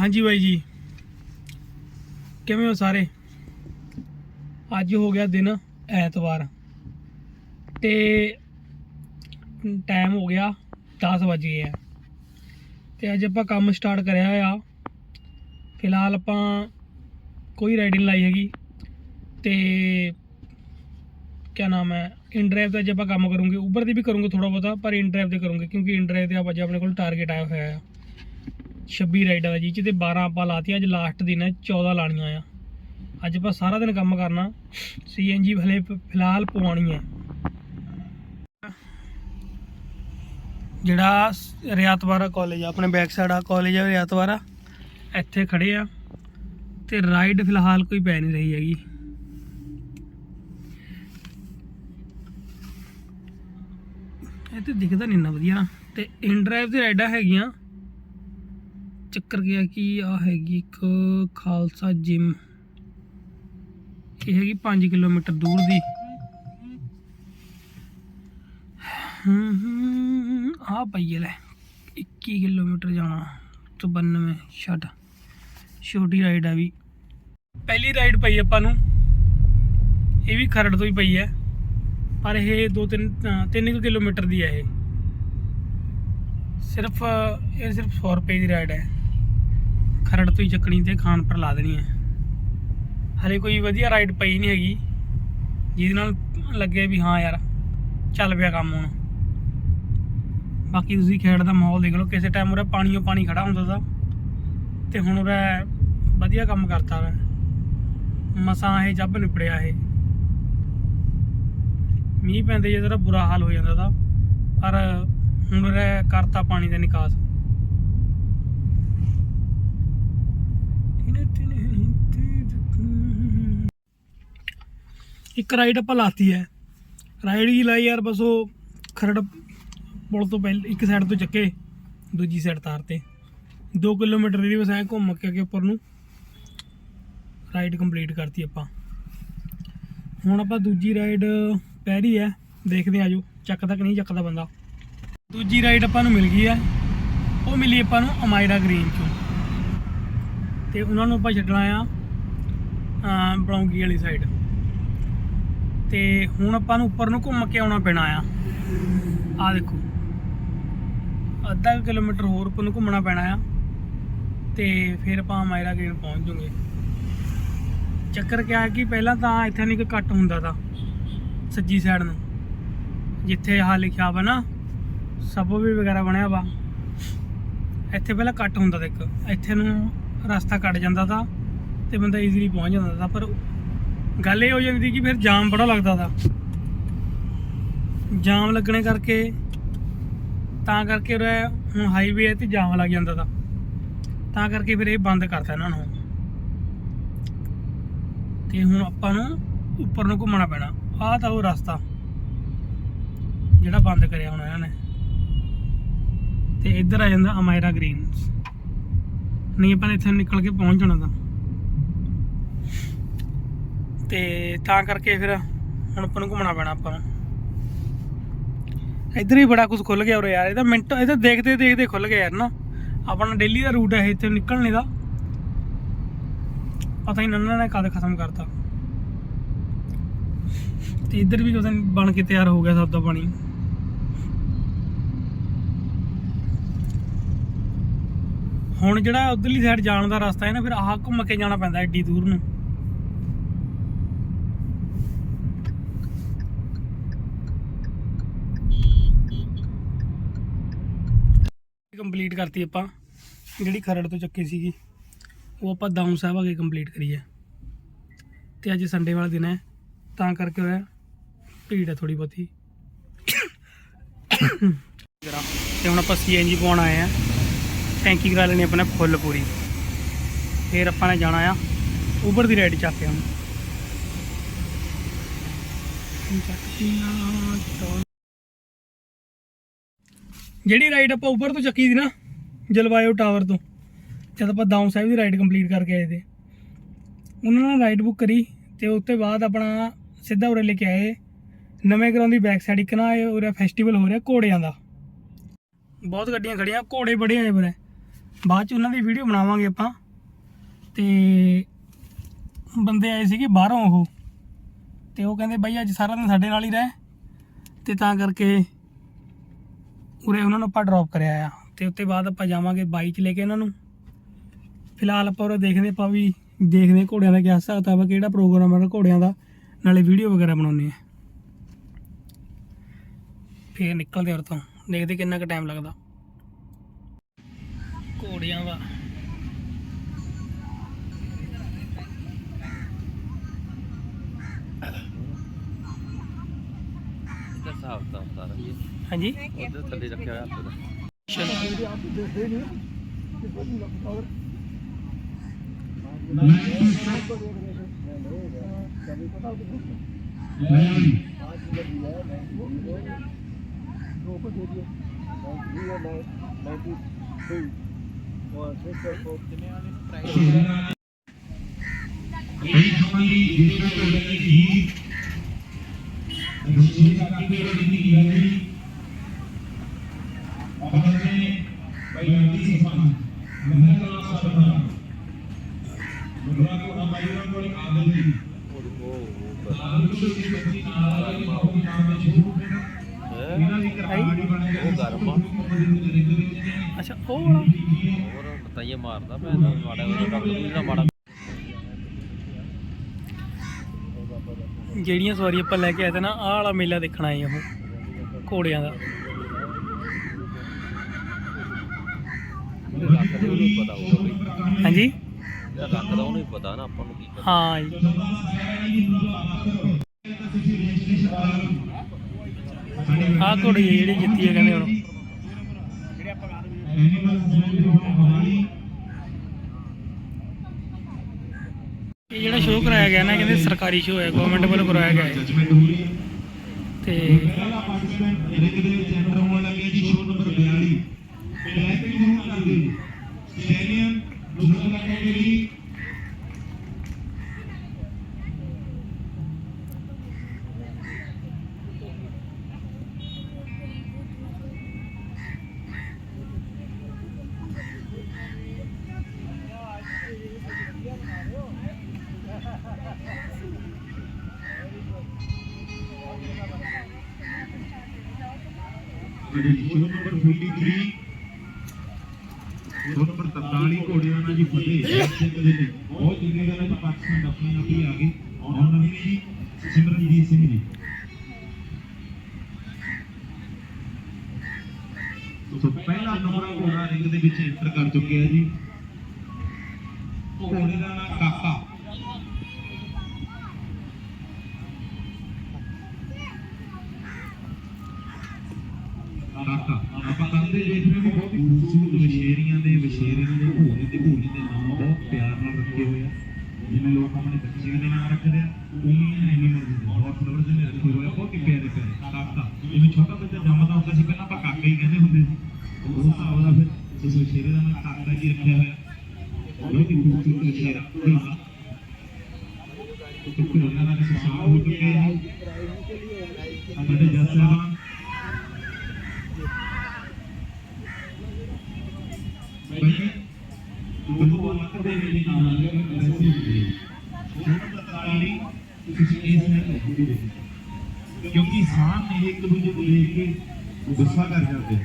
ਹਾਂਜੀ ਬਾਈ ਜੀ। ਕਿਵੇਂ ਹੋ ਸਾਰੇ? ਅੱਜ ਹੋ ਗਿਆ ਦਿਨ ਐਤਵਾਰ। ਤੇ ਟਾਈਮ ਹੋ ਗਿਆ 10 ਗਏ ਆ। ਤੇ ਅੱਜ ਆਪਾਂ ਕੰਮ ਸਟਾਰਟ ਕਰਿਆ ਆ ਫਿਲਹਾਲ ਆਪਾਂ ਕੋਈ ਰਾਈਡਿੰਗ ਲਾਈ ਹੈਗੀ। ਤੇ ਕਿਆ ਨਾਮ ਹੈ? ਇਨਡਰਾਈਵ ਦਾ ਜੇ ਆਪਾਂ ਕੰਮ ਕਰੂੰਗੇ। ਉਬਰ ਦੀ ਵੀ ਕਰੂੰਗੇ ਥੋੜਾ ਬਹੁਤਾ, ਪਰ ਇਨਡਰਾਈਵ ਦੇ ਕਰੂੰਗੇ। ਕਿਉਂਕਿ ਇਨ ਡਰਾਈਵ ਦੇ ਆਪਾਂ ਅੱਜ ਆਪਣੇ ਕੋਲ ਟਾਰਗੇਟ ਆਇਆ ਹੋਇਆ ਆ। 26 ਰਾਈਡਾਂ ਦਾ ਜੀ ਚ ਤੇ 12 ਆਪਾਂ ਲਾਤੀਆਂ, ਅੱਜ ਲਾਸਟ ਦਿਨ ਹੈ 14 ਲਾਣੀਆਂ ਆ। ਅੱਜ ਆਪਾਂ ਸਾਰਾ ਦਿਨ ਕੰਮ ਕਰਨਾ ਸੀਐਨਜੀ ਹਲੇ ਫ- ਫਿਲਹਾਲ ਪਵਾਉਣੀ ਹੈ ਜਿਹੜਾ ਰਿਆਤਵਾਰਾ ਕਾਲਜ ਆ, ਆਪਣੇ ਬੈਕ ਸਾਈਡ ਆ ਕਾਲਜ ਆ, ਰਿਆਤਵਾਰਾ, ਇੱਥੇ ਖੜੇ ਆ। ਤੇ ਰਾਈਡ ਫਿਲਹਾਲ ਕੋਈ ਪੈ ਨਹੀਂ ਰਹੀ ਹੈਗੀ। ਇਹ ਤੇ ਦਿਖਦਾ ਨਹੀਂ ਨਾ ਵਧੀਆ। ਨਾ ਤੇ ਇਨ ਡਰਾਈਵ ਦੀ ਰਾਈਡਾਂ ਹੈਗੀਆਂ। ਚੱਕਰ ਗਿਆ ਕਿ ਆ ਹੈਗੀ ਇੱਕ ਖਾਲਸਾ ਜਿਮ ਇਹ ਹੈਗੀ 5 ਕਿਲੋਮੀਟਰ ਦੂਰ ਦੀ। ਹੂੰ ਆ ਪਈ ਹੈ ਲੈ 21 ਕਿਲੋਮੀਟਰ ਜਾਣਾ 92 ਛੱਡ। ਛੋਟੀ ਰਾਈਡ ਆ ਵੀ। ਪਹਿਲੀ ਰਾਈਡ ਪਈ ਆਪਾਂ ਨੂੰ, ਇਹ ਵੀ ਖਰੜ ਤੋਂ ਹੀ ਪਈ ਹੈ, ਪਰ ਇਹ 2 3 3 ਕਿਲੋਮੀਟਰ ਦੀ ਹੈ ਇਹ। ਸਿਰਫ ਇਹ ਸਿਰਫ 100 ਰੁਪਏ ਦੀ ਰਾਈਡ ਹੈ। ਖਰੜ ਤੋਂ ਹੀ ਚੱਕਣੀ ਤੇ ਖਾਨ ਪਰ ਲਾ ਦੇਣੀ ਹੈ। ਹਲੇ ਕੋਈ ਵਧੀਆ ਰਾਈਡ ਪਈ ਨਹੀਂ ਹੈਗੀ, ਜਿਹਦੇ ਨਾਲ ਲੱਗੇ ਵੀ ਹਾਂ ਯਾਰ, ਚੱਲ ਪਿਆ ਕੰਮ ਹੁਣ। ਬਾਕੀ ਤੁਸੀਂ ਖੇਡ ਦਾ ਮਾਹੌਲ ਦੇਖ ਲਓ, ਕਿਸੇ ਟਾਈਮ ਉਰੇ ਪਾਣੀਓ ਪਾਣੀ ਖੜਾ ਹੁੰਦਾ ਤਾ, ਤੇ ਹੁਣ ਉਰੇ ਵਧੀਆ ਕੰਮ ਕਰਤਾ ਵਾ ਮਸਾਂ ਇਹ ਜੱਬ ਨਿਪੜਿਆ ਇਹ। ਮੀਂਹ ਪੈਂਦੇ ਜੇ ਜ਼ਰਾ ਬੁਰਾ ਹਾਲ ਹੋ ਜਾਂਦਾ ਤਾ, ਪਰ ਹੁਣ ਉਰੇ ਕਰਤਾ ਪਾਣੀ ਦਾ ਨਿਕਾਸ। ਇੱਕ ਰਾਈਡ ਆਪਾਂ ਲਾਤੀ ਹੈ। ਰਾਈਡ ਹੀ ਲਾਈ ਯਾਰ, ਬਸ ਉਹ ਖਰੜ ਪੁਲ ਤੋਂ ਪਹਿਲੇ, ਇੱਕ ਸਾਈਡ ਤੋਂ ਚੱਕੇ, ਦੂਜੀ ਸਾਈਡ ਤਾਰ 'ਤੇ। 2 ਕਿਲੋਮੀਟਰ ਦੀ ਬਸ ਐ ਘੁੰਮ ਕੇ ਅੱਗੇ ਉੱਪਰ ਨੂੰ ਰਾਈਡ ਕੰਪਲੀਟ ਕਰਤੀ ਆਪਾਂ। ਹੁਣ ਆਪਾਂ ਦੂਜੀ ਰਾਈਡ ਪੈ ਰਹੀ ਹੈ, ਦੇਖਦੇ ਆ ਜੋ ਚੱਕਦਾ ਕਿ ਨਹੀਂ ਚੱਕਦਾ ਬੰਦਾ। ਦੂਜੀ ਰਾਈਡ ਆਪਾਂ ਨੂੰ ਮਿਲ ਗਈ ਹੈ। ਉਹ ਮਿਲੀ ਆਪਾਂ ਨੂੰ ਅਮਾਇਰਾ ਗ੍ਰੀਨ ਚੋਂ। ਤੇ ਉਹਨਾਂ ਨੂੰ ਆਪਾਂ ਛੱਡਣਾ ਆ, ਅਹ, ਬਲੌਂਗੀ ਵਾਲੀ ਸਾਈਡ ਤੇ ਹੁਣ ਆਪਾਂ ਨੂੰ ਉੱਪਰ ਨੂੰ ਘੁੰਮ ਕੇ ਆਉਣਾ ਪੈਣਾ ਆ। ਆ ਦੇਖੋ। ਅੱਧਾ ਕੁ ਕਿਲੋਮੀਟਰ ਹੋਰ ਉੱਪਰ ਨੂੰ ਘੁੰਮਣਾ ਪੈਣਾ ਆ। ਤੇ ਫਿਰ ਆਪਾਂ ਮਾਇਰਾ ਗੇਟ ਪਹੁੰਚ ਜੂਗੇ। ਚੱਕਰ ਕਿਆ ਕਿ ਪਹਿਲਾਂ ਤਾਂ ਇੱਥੇ ਨਹੀਂ ਕੋਈ ਕੱਟ ਹੁੰਦਾ ਤਾਂ, ਸੱਜੀ ਸਾਈਡ ਨੂੰ। ਜਿੱਥੇ ਆਹ ਲਿਖਿਆ ਵਾ ਨਾ ਸਬਵੇ ਵਗੈਰਾ ਬਣਿਆ ਵਾ। ਇੱਥੇ ਪਹਿਲਾਂ ਕੱਟ ਹੁੰਦਾ ਤਾਂ ਇੱਕ। ਇੱਥੇ ਨੂੰ ਰਸਤਾ ਕੱਟ ਜਾਂਦਾ ਤਾਂ ਤੇ ਬੰਦਾ ਈਜ਼ੀਲੀ ਪਹੁੰਚ ਜਾਂਦਾ ਤਾਂ, ਪਰ ਗੱਲ ਇਹ ਹੋ ਜਾਂਦੀ ਕਿ ਫਿਰ ਜਾਮ ਬੜਾ ਲੱਗਦਾ ਤਾ। ਜਾਮ ਲੱਗਣੇ ਕਰਕੇ, ਤਾਂ ਕਰਕੇ ਉਰੇ ਹੁਣ ਹਾਈਵੇ ਹੈ ਤੇ ਜਾਮ ਲੱਗ ਜਾਂਦਾ ਤਾ। ਤਾਂ ਕਰਕੇ ਫਿਰ ਇਹ ਬੰਦ ਕਰਤਾ ਇਹਨਾਂ ਨੂੰ। ਤੇ ਹੁਣ ਆਪਾਂ ਨੂੰ ਉੱਪਰ ਨੂੰ ਘੁੰਮਣਾ ਪੈਣਾ। ਆਹ ਤਾਂ ਉਹ ਰਸਤਾ ਜਿਹੜਾ ਬੰਦ ਕਰਿਆ ਹੁਣ ਇਹਨਾਂ ਨੇ। ਤੇ ਇੱਧਰ ਆ ਜਾਂਦਾ ਅਮਾਇਰਾ ਗ੍ਰੀਨਸ ਨਹੀਂ ਆਪਾਂ ਨੇ ਇੱਥੇ ਨਿਕਲ ਕੇ ਪਹੁੰਚ ਜਾਣਾ ਤਾਂ। ਤੇ ਤਾਂ ਕਰਕੇ ਫਿਰ ਹੁਣ ਆਪਾਂ ਨੂੰ ਘੁੰਮਣਾ ਪੈਣਾ ਆਪਾਂ ਨੂੰ। ਇੱਧਰ ਹੀ ਬੜਾ ਕੁਝ ਖੁੱਲ ਗਿਆ ਉਰੇ ਯਾਰ ਇਹਦਾ ਮਿੰਟ ਇਹਦਾ ਦੇਖਦੇ ਦੇਖਦੇ ਖੁੱਲ ਗਿਆ ਯਾਰ ਨਾ। ਆਪਣਾ ਡੇਲੀ ਦਾ ਰੂਟ ਹੈ ਇੱਥੇ ਨਿਕਲਣੇ ਦਾ। ਪਤਾ ਹੀ ਨੰਨਾ ਨੇ ਕਦ ਖਤਮ ਕਰਤਾ। ਤੇ ਇੱਧਰ ਵੀ ਕਦੋਂ ਬਣ ਕੇ ਤਿਆਰ ਹੋ ਗਿਆ ਸਭ ਦਾ ਪਾਣੀ। ਹੁਣ ਜਿਹੜਾ ਉਧਰਲੀ ਸਾਈਡ ਜਾਣ ਦਾ ਰਸਤਾ ਹੈ ਨਾ, ਫਿਰ ਆਹ ਘੁੰਮ ਕੇ ਜਾਣਾ ਪੈਂਦਾ ਏਡੀ ਦੂਰ ਨੂੰ। ਕੰਪਲੀਟ ਕਰਤੀ ਆਪਾਂ, ਜਿਹੜੀ ਖਰੜ ਤੋਂ ਚੱਕੀ ਸੀਗੀ, ਉਹ ਆਪਾਂ ਦਾਊਂ ਸਾਹਿਬ ਆ ਕੇ ਕੰਪਲੀਟ ਕਰੀ ਹੈ ਤੇ ਅੱਜ ਸੰਡੇ ਵਾਲਾ ਦਿਨ ਹੈ, ਤਾਂ ਕਰਕੇ ਹੋਇਆ ਭੀੜ ਹੈ ਥੋੜੀ ਬਹੁਤੀ। ਤੇ ਹੁਣ ਆਪਾਂ ਸੀਐਨਜੀ ਪਾਉਣ ਆਏ ਆ ਟੈਂਕੀ ਕਰਾ ਲੈਣੀ ਆਪਣਾ ਫੁੱਲ ਪੂਰੀ। ਫਿਰ ਆਪਾਂ ਨੇ ਜਾਣਾ ਆ ਉਬਰ ਦੀ ਰਾਈਡ ਚੱਕ ਕੇ ਹੁਣ। ਜਿਹੜੀ ਰਾਈਡ ਆਪਾਂ ਉਬਰ ਤੋਂ ਚੱਕੀ ਸੀ ਨਾ, ਜਲਵਾਯੂ ਟਾਵਰ ਤੋਂ, ਜਦ ਆਪਾਂ ਦਾਊਂ ਸਾਹਿਬ ਦੀ ਰਾਈਡ ਕੰਪਲੀਟ ਕਰਕੇ ਆਏ ਤੇ ਉਹਨਾਂ ਨਾਲ ਰਾਈਡ ਬੁੱਕ ਕਰੀ ਤੇ ਉਸ ਤੋਂ ਬਾਅਦ ਆਪਣਾ ਸਿੱਧਾ ਉਰੇ ਲੈ ਕੇ ਆਏ। ਨਵੇਂ ਗਰਾਊਂਡ ਦੀ ਬੈਕ ਸਾਈਡ ਇੱਕ ਨਾ ਇਹ ਉਰੇ ਫੈਸਟੀਵਲ ਹੋ ਰਿਹਾ ਘੋੜਿਆਂ ਦਾ। ਬਹੁਤ ਗੱਡੀਆਂ ਖੜੀਆਂ, ਘੋੜੇ ਬੜੇ ਆਏ ਬਰੇ ਬਾਅਦ ਚ ਉਹਨਾਂ ਦੀ ਵੀਡੀਓ ਬਣਾਵਾਂਗੇ ਆਪਾਂ। ਤੇ ਬੰਦੇ ਆਏ ਸੀਗੇ ਬਾਹਰੋਂ ਉਹ। ਤੇ ਉਹ ਕਹਿੰਦੇ, ਬਾਈ ਅੱਜ ਸਾਰਾ ਦਿਨ ਸਾਡੇ ਨਾਲ ਹੀ ਰਹਿ। ਤੇ ਤਾਂ ਕਰਕੇ ਉਰੇ ਉਹਨਾਂ ਨੂੰ ਆਪਾਂ ਡ੍ਰੌਪ ਕਰਿਆ ਆ। ਤੇ ਉੱਤੇ ਬਾਅਦ ਆਪਾਂ ਜਾਵਾਂਗੇ ਬਾਈਕ ਲੈ ਕੇ ਉਹਨਾਂ ਨੂੰ। ਫਿਲਹਾਲ ਆਪਾਂ ਉਰੇ ਦੇਖਦੇ ਆਪਾਂ ਵੀ ਦੇਖਦੇ ਹਾਂ ਘੋੜਿਆਂ ਦਾ ਕਿਆ ਹਿਸਾਬ ਕਿਤਾਬ ਕਿਹੜਾ ਪ੍ਰੋਗਰਾਮ ਹੈ ਘੋੜਿਆਂ ਦਾ। ਨਾਲੇ ਵੀਡੀਓ ਵਗੈਰਾ ਬਣਾਉਂਦੇ ਆ ਫੇਰ ਨਿਕਲਦੇ ਉਰ ਤੋਂ। ਦੇਖਦੇ ਕਿੰਨਾ ਕੁ ਟਾਈਮ ਲੱਗਦਾ। ਕੁੜੀਆਂ ਵਾ ਇੱਧਰ ਸਾਫ਼ ਤਾਂ ਸਾਰਾ ਜੀ ਹਾਂਜੀ ਉਧਰ ਥੱਲੇ ਰੱਖਿਆ ਹੋਇਆ ਹੱਥ ਦਾ ਦੋ ਕੋ ਦੇ ਦਿਓ 92 92 এই সময়ে বিভিন্ন প্রজাতির ঈদ কাকিদের ইংরাজি অপরাধে বৈরাগী সম্মান মহাত্মা সর্বদা মুরাকু আমাইরা করে আদমি आदमी से बच्ची नाराज है अपने काम में छूट देना बिना निकर आगे बढ़ने का गर्मा ਅੱਛਾ ਉਹ ਵਾਲਾ? ਹੋਰ ਬਤਾਈਏ ਮਾਰਦਾ ਮੈਂ ਤਾਂ ਮਾੜਾ ਉਹਦਾ ਡਾਕਟਰ ਨੂੰ ਜਿਹੜਾ ਮਾੜਾ ਜਿਹੜੀਆਂ ਸਵਾਰੀ ਆਪਾਂ ਲੈ ਕੇ ਆਏ ਤੇ ਨਾ ਆਹ ਵਾਲਾ ਮੇਲਾ ਦੇਖਣ ਆਏ ਉਹ ਘੋੜਿਆਂ ਦਾ। ਰੱਖ ਦੇ ਉਹਨੂੰ ਪਤਾ ਹੋਊਗਾ ਵੀ ਹਾਂਜੀ? ਜਿਹੜਾ ਰੱਖਦਾ ਉਹਨੂੰ ਹੀ ਪਤਾ ਨਾ ਆਪਾਂ ਨੂੰ ਕੀ ਕਰਨਾ ਹਾਂ ਜੀ। ਆਹ ਘੋੜੀ ਹੈ ਜਿਹੜੀ ਜਿੱਤੀ ਹੈ ਕਹਿੰਦੇ ਹੁਣ। ਇਹ ਜਿਹੜਾ ਸ਼ੋਅ ਕਰਾਇਆ ਗਿਆ ਨਾ ਕਹਿੰਦੇ ਸਰਕਾਰੀ ਸ਼ੋਅ ਹੈ ਗਵਰਨਮੈਂਟ ਵੱਲੋਂ ਕਰਾਇਆ ਗਿਆ ਹੈ। ਜਜਮੈਂਟ ਤੇ ਪਹਿਲਾ ਪਾਰਟਿਸਪੈਂਟ ਰਿੰਗ ਦੇ ਵਿੱਚ ਸ਼ੋਅ ਨੰਬਰ 43 ਸ਼ੋਅ ਨੰਬਰ 43 ਘੋੜਿਆਂ ਨਾਲ ਜੀ ਫਤਿਹ ਦੇ ਬਹੁਤ ਗੱਲ ਹੈ ਜੀ ਪਾਕਿਸਤਾਨ ਆਪਣੇ ਆਪ ਹੀ ਆ ਗਏ। ਆਉਣ ਨਵੀਂ ਜੀ ਸਿਮਰਨਜੀਤ ਸਿੰਘ ਜੀ। ਸੋ ਪਹਿਲਾ ਨੰਬਰ ਘੋੜਾ ਰਿੰਗ ਦੇ ਵਿੱਚ ਐਂਟਰ ਕਰ ਚੁੱਕਿਆ ਜੀ। ਘੋੜੇ ਦਾ ਨਾਮ ਕਾਕਾ। ਕਾਕਾ ਆਪਾਂ ਕੰਦੇ ਦੇਖ ਹਾਂ ਬਹੁਤ ਖੂਬਸੂਰਤ ਵਿਸ਼ੇਰੀਆਂ ਦੇ ਵਿਸ਼ੇਰੀਆਂ ਦੇ ਘੋੜੇ ਦੇ ਘੋੜੇ ਦੇ ਨਾਮ ਬਹੁਤ ਪਿਆਰ ਨਾਲ ਰੱਖੇ ਹੋਏ ਆ ਜਿਵੇਂ ਲੋਕ ਆਪਣੇ ਬੱਚਿਆਂ ਦੇ ਨਾਮ ਰੱਖਦੇ ਆ ਉਵੇਂ ਐਨੀਮਲ ਦੇ ਬਹੁਤ ਫਲਵਰਸ ਨੇ ਰੱਖੇ ਹੋਏ ਆ ਬਹੁਤ ਹੀ ਪਿਆਰੇ ਪਿਆਰੇ ਕਾਕਾ ਜਿਵੇਂ ਛੋਟਾ ਬੱਚਾ ਜੰਮਦਾ ਹੁੰਦਾ ਸੀ ਪਹਿਲਾਂ ਆਪਾਂ ਕਾਕਾ ਹੀ ਕਹਿੰਦੇ ਹੁੰਦੇ ਸੀ ਉਹ ਹਿਸਾਬ ਦਾ ਫਿਰ ਇਸ ਵਿਸ਼ੇਰੇ ਦਾ ਨਾਮ ਕਾਕਾ ਜੀ ਰੱਖਿਆ ਹੋਇਆ ਬਹੁਤ ਹੀ ਖੂਬਸੂਰਤ ਵਿਸ਼ੇਰਾ ਘੋੜਾ ਤੇ ਘੋੜਿਆਂ ਨਾਲ ਅਸੀਂ ਸਾਹ ਹੋ ਚੁੱਕੇ ਆ ਸਾਡੇ ਤੁਹਾਨੂੰ ਲੱਕ ਦੇ ਵੇਲੇ ਨਾਲ ਵੈਸੇ ਹੁੰਦੇ ਛੋਟਾ ਤਤਾਲੀ ਤੁਸੀਂ ਇਸ ਨਾਲ ਨਹੀਂ ਦੇਖਦੇ ਕਿਉਂਕਿ ਸਾਹ ਨੇ ਇੱਕ ਦੂਜੇ ਨੂੰ ਦੇਖ ਕੇ ਗੁੱਸਾ ਕਰ ਜਾਂਦੇ।